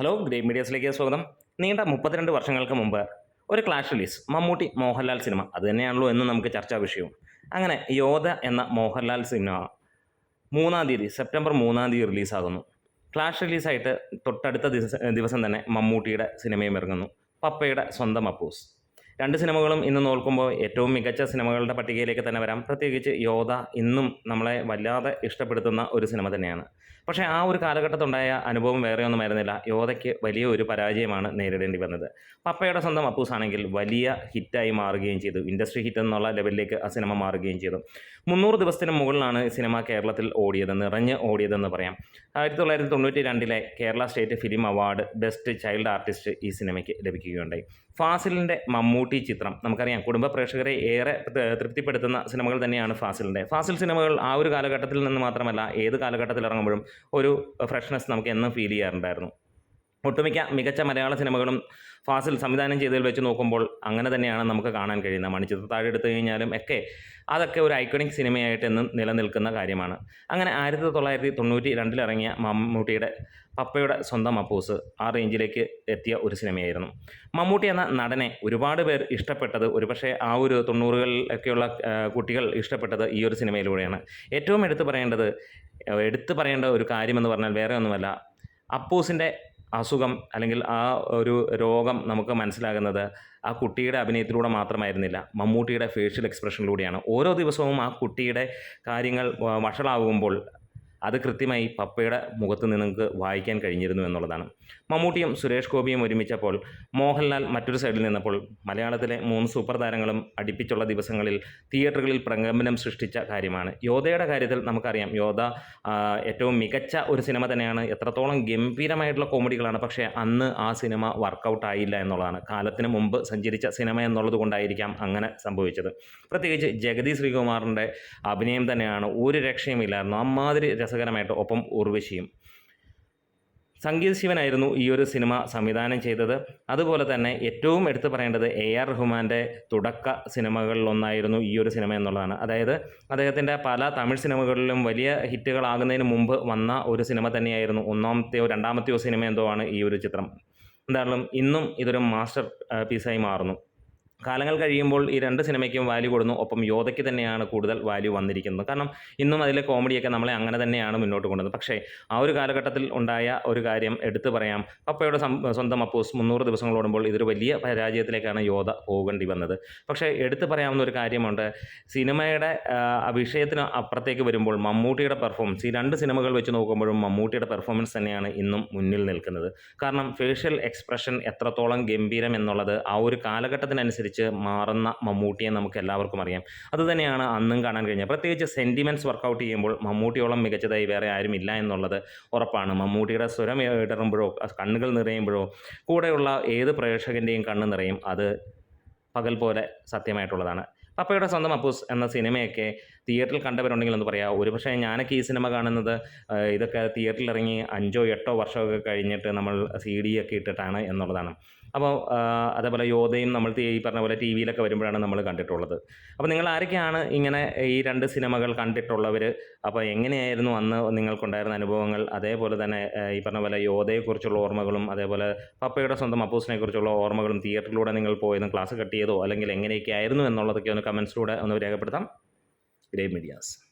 Hello grey മീഡിയസിലേക്ക് സ്വാഗതം. നീണ്ട മുപ്പത്തിരണ്ട് വർഷങ്ങൾക്ക് മുമ്പ് ഒരു clash release Mammootty Mohanlal cinema അത് തന്നെയാണല്ലോ എന്ന് നമുക്ക് ചർച്ചാ വിഷയവും അങ്ങനെ യോധ എന്ന മോഹൻലാൽ സിനിമ മൂന്നാം തീയതി സെപ്റ്റംബർ മൂന്നാം തീയതി റിലീസാകുന്നു ക്ലാഷ് റിലീസായിട്ട് തൊട്ടടുത്ത ദിവസ തന്നെ മമ്മൂട്ടിയുടെ സിനിമയും ഇറങ്ങുന്നു. പപ്പയുടെ സ്വന്തം അപ്പൂസ് രണ്ട് സിനിമകളും ഇന്ന് നോക്കുമ്പോൾ ഏറ്റവും മികച്ച സിനിമകളുടെ പട്ടികയിലേക്ക് തന്നെ വരാം. പ്രത്യേകിച്ച് യോധ ഇന്നും നമ്മളെ വല്ലാതെ ഇഷ്ടപ്പെടുത്തുന്ന ഒരു സിനിമ തന്നെയാണ്. പക്ഷേ ആ ഒരു കാലഘട്ടത്തുണ്ടായ അനുഭവം വേറെ ഒന്നും ആയിരുന്നില്ല. യോധയ്ക്ക് വലിയ ഒരു പരാജയമാണ് നേരിടേണ്ടി വന്നത്. പപ്പയുടെ സ്വന്തം അപ്പൂസാണെങ്കിൽ വലിയ ഹിറ്റായി മാറുകയും ചെയ്തു. ഇൻഡസ്ട്രി ഹിറ്റ് എന്നുള്ള ലെവലിലേക്ക് ആ സിനിമ മാറുകയും ചെയ്തു. മുന്നൂറ് ദിവസത്തിന് മുകളിലാണ് സിനിമ കേരളത്തിൽ ഓടിയത് നിറഞ്ഞ് ഓടിയതെന്ന് പറയാം. ആയിരത്തി തൊള്ളായിരത്തി തൊണ്ണൂറ്റി രണ്ടിലെ Kerala state film award best child artist ഈ സിനിമയ്ക്ക് ലഭിക്കുകയുണ്ടായി. ഫാസിലിന്റെ മമ്മൂട്ടി ചിത്രം. നമുക്കറിയാം കുടുംബ പ്രേക്ഷകരെ ഏറെ തൃപ്തിപ്പെടുത്തുന്ന സിനിമകൾ തന്നെയാണ് ഫാസിലിന്റെ. ഫാസിൽ സിനിമകൾ ആ ഒരു കാലഘട്ടത്തിൽ നിന്ന് മാത്രമല്ല ഏത് കാലഘട്ടത്തിൽ ഇറങ്ങുമ്പോഴും ഒരു ഫ്രഷ്നെസ് നമുക്ക് എന്നും ഫീൽ ചെയ്യാറുണ്ടായിരുന്നു. ഒട്ടുമിക്ക മികച്ച മലയാള സിനിമകളും ഫാസിൽ സംവിധാനം ചെയ്തതിൽ വെച്ച് നോക്കുമ്പോൾ അങ്ങനെ തന്നെയാണ് നമുക്ക് കാണാൻ കഴിയുന്നത്. മണിച്ചിത്ര താഴെ എടുത്തു കഴിഞ്ഞാലും ഒക്കെ അതൊക്കെ ഒരു ഐക്കണിക് സിനിമയായിട്ട് എന്നും നിലനിൽക്കുന്ന കാര്യമാണ്. അങ്ങനെ ആയിരത്തി തൊള്ളായിരത്തി തൊണ്ണൂറ്റി രണ്ടിലിറങ്ങിയ മമ്മൂട്ടിയുടെ പപ്പയുടെ സ്വന്തം അപ്പൂസ് ആ റേഞ്ചിലേക്ക് എത്തിയ ഒരു സിനിമയായിരുന്നു. മമ്മൂട്ടി എന്ന നടനെ ഒരുപാട് പേർ ഇഷ്ടപ്പെട്ടത് ഒരുപക്ഷെ ആ ഒരു തൊണ്ണൂറുകളിലൊക്കെയുള്ള കുട്ടികൾ ഇഷ്ടപ്പെട്ടത് ഈ ഒരു സിനിമയിലൂടെയാണ്. ഏറ്റവും എടുത്തു പറയേണ്ടത് എടുത്തു പറയേണ്ട ഒരു കാര്യമെന്ന് പറഞ്ഞാൽ വേറെ ഒന്നുമല്ല. അപ്പൂസിന്റെ അസുഖം അല്ലെങ്കിൽ ആ ഒരു രോഗം നമുക്ക് മനസ്സിലാകുന്നത് ആ കുട്ടിയുടെ അഭിനയത്തിലൂടെ മാത്രമായിരുന്നില്ല. മമ്മൂട്ടിയുടെ ഫേഷ്യൽ എക്സ്പ്രഷനിലൂടെയാണ് ഓരോ ദിവസവും ആ കുട്ടിയുടെ കാര്യങ്ങൾ വഷളാകുമ്പോൾ അത് കൃത്യമായി പപ്പയുടെ മുഖത്ത് നിന്ന് നിങ്ങൾക്ക് വായിക്കാൻ കഴിഞ്ഞിരുന്നു എന്നുള്ളതാണ്. മമ്മൂട്ടിയും സുരേഷ് ഗോപിയും ഒരുമിച്ചപ്പോൾ മോഹൻലാൽ മറ്റൊരു സൈഡിൽ നിന്നപ്പോൾ മലയാളത്തിലെ മൂന്ന് സൂപ്പർ താരങ്ങളും അടുപ്പിച്ചുള്ള ദിവസങ്ങളിൽ തിയേറ്ററുകളിൽ പ്രകമ്പനം സൃഷ്ടിച്ച കാര്യമാണ്. യോധയുടെ കാര്യത്തിൽ നമുക്കറിയാം. യോധ ഏറ്റവും മികച്ച ഒരു സിനിമ തന്നെയാണ്. എത്രത്തോളം ഗംഭീരമായിട്ടുള്ള കോമഡികളാണ്. പക്ഷേ അന്ന് ആ സിനിമ വർക്കൗട്ട് ആയില്ല എന്നുള്ളതാണ്. കാലത്തിന് മുമ്പ് സഞ്ചരിച്ച സിനിമ എന്നുള്ളത് കൊണ്ടായിരിക്കാം അങ്ങനെ സംഭവിച്ചത്. പ്രത്യേകിച്ച് ജഗതി ശ്രീകുമാറിന്റെ അഭിനയം തന്നെയാണ് ഒരു രക്ഷയുമില്ലായിരുന്നു. അമ്മാതിരി രസകരമായിട്ട് ഒപ്പം ഉർവശിയും. സംഗീത് ശിവനായിരുന്നു ഈ ഒരു സിനിമ സംവിധാനം ചെയ്തത്. അതുപോലെ തന്നെ ഏറ്റവും എടുത്തു പറയേണ്ടത് എ ആർ റഹ്മാന്റെ തുടക്ക സിനിമകളിലൊന്നായിരുന്നു ഈ ഒരു സിനിമ എന്നുള്ളതാണ്. അതായത് അദ്ദേഹത്തിന്റെ പല തമിഴ് സിനിമകളിലും വലിയ ഹിറ്റുകളാകുന്നതിന് മുമ്പ് വന്ന ഒരു സിനിമ തന്നെയായിരുന്നു ഒന്നാമത്തെയോ രണ്ടാമത്തെയോ സിനിമ എന്തോ ആണ് ഈ ഒരു ചിത്രം. എന്തായാലും ഇന്നും ഇതൊരു മാസ്റ്റർ പീസായി മാറുന്നു. കാലങ്ങൾ കഴിയുമ്പോൾ ഈ രണ്ട് സിനിമയ്ക്കും വാല്യൂ കൊടുന്നു. ഒപ്പം യോധയ്ക്ക് തന്നെയാണ് കൂടുതൽ വാല്യൂ വന്നിരിക്കുന്നത്. കാരണം ഇന്നും അതിലെ കോമഡിയൊക്കെ നമ്മളെ അങ്ങനെ തന്നെയാണ് മുന്നോട്ട് കൊണ്ടുവന്നത്. പക്ഷേ ആ ഒരു കാലഘട്ടത്തിൽ ഉണ്ടായ ഒരു കാര്യം എടുത്തു പറയാം. പപ്പയുടെ സ്വന്തം അപ്പോസ് മുന്നൂറ് ദിവസങ്ങൾ ഓടുമ്പോൾ ഇതൊരു വലിയ പരാജയത്തിലേക്കാണ് യോധ പോകേണ്ടി വന്നത്. പക്ഷേ എടുത്തു പറയാവുന്ന ഒരു കാര്യമുണ്ട്. സിനിമയുടെ വിഷയത്തിന് അപ്പുറത്തേക്ക് വരുമ്പോൾ മമ്മൂട്ടിയുടെ പെർഫോമൻസ് ഈ രണ്ട് സിനിമകൾ വെച്ച് നോക്കുമ്പോഴും മമ്മൂട്ടിയുടെ പെർഫോമൻസ് തന്നെയാണ് ഇന്നും മുന്നിൽ നിൽക്കുന്നത്. കാരണം ഫേഷ്യൽ എക്സ്പ്രഷൻ എത്രത്തോളം ഗംഭീരം എന്നുള്ളത് ആ ഒരു കാലഘട്ടത്തിനനുസരിച്ച് മാറുന്ന മമ്മൂട്ടിയെ നമുക്ക് എല്ലാവർക്കും അറിയാം. അതുതന്നെയാണ് അന്നും കാണാൻ കഴിഞ്ഞത്. പ്രത്യേകിച്ച് സെന്റിമെന്റ്സ് വർക്കൗട്ട് ചെയ്യുമ്പോൾ മമ്മൂട്ടിയോളം മികച്ചതായി വേറെ ആരും ഇല്ല എന്നുള്ളത് ഉറപ്പാണ്. മമ്മൂട്ടിയുടെ സ്വരം ഇടറുമ്പോഴോ കണ്ണുകൾ നിറയുമ്പോഴോ കൂടെയുള്ള ഏത് പ്രേക്ഷകന്റെയും കണ്ണ് നിറയും. അത് പകൽ പോലെ സത്യമായിട്ടുള്ളതാണ്. പപ്പയുടെ സ്വന്തം അപ്പൂസ് എന്ന സിനിമയൊക്കെ തിയേറ്ററിൽ കണ്ടവരുണ്ടെങ്കിൽ ഒന്ന് പറയാം. ഒരുപക്ഷെ ഞാനൊക്കെ ഈ സിനിമ കാണുന്നത് ഇതൊക്കെ തിയേറ്ററിൽ ഇറങ്ങി അഞ്ചോ എട്ടോ വർഷമൊക്കെ കഴിഞ്ഞിട്ട് നമ്മൾ സി ഡി ഒക്കെ ഇട്ടിട്ടാണ് എന്നുള്ളതാണ്. അപ്പോൾ അതേപോലെ യോധയും നമ്മൾ ഈ പറഞ്ഞ പോലെ ടി വിയിലൊക്കെ വരുമ്പോഴാണ് നമ്മൾ കണ്ടിട്ടുള്ളത്. അപ്പോൾ നിങ്ങൾ ആരൊക്കെയാണ് ഇങ്ങനെ ഈ രണ്ട് സിനിമകൾ കണ്ടിട്ടുള്ളവർ അപ്പോൾ എങ്ങനെയായിരുന്നു അന്ന് നിങ്ങൾക്കുണ്ടായിരുന്ന അനുഭവങ്ങൾ? അതേപോലെ തന്നെ ഈ പറഞ്ഞ പോലെ യോധയെക്കുറിച്ചുള്ള ഓർമ്മകളും അതേപോലെ പപ്പയുടെ സ്വന്തം അപ്പൂസിനെ കുറിച്ചുള്ള ഓർമ്മകളും തിയേറ്ററിലൂടെ നിങ്ങൾ പോയതും ക്ലാസ് കട്ട് ചെയ്തോ? അല്ലെങ്കിൽ എങ്ങനെയൊക്കെ ആയിരുന്നു എന്നുള്ളതൊക്കെ ഒന്ന് കമൻസിലൂടെ ഒന്ന് രേഖപ്പെടുത്താം. Grey medias.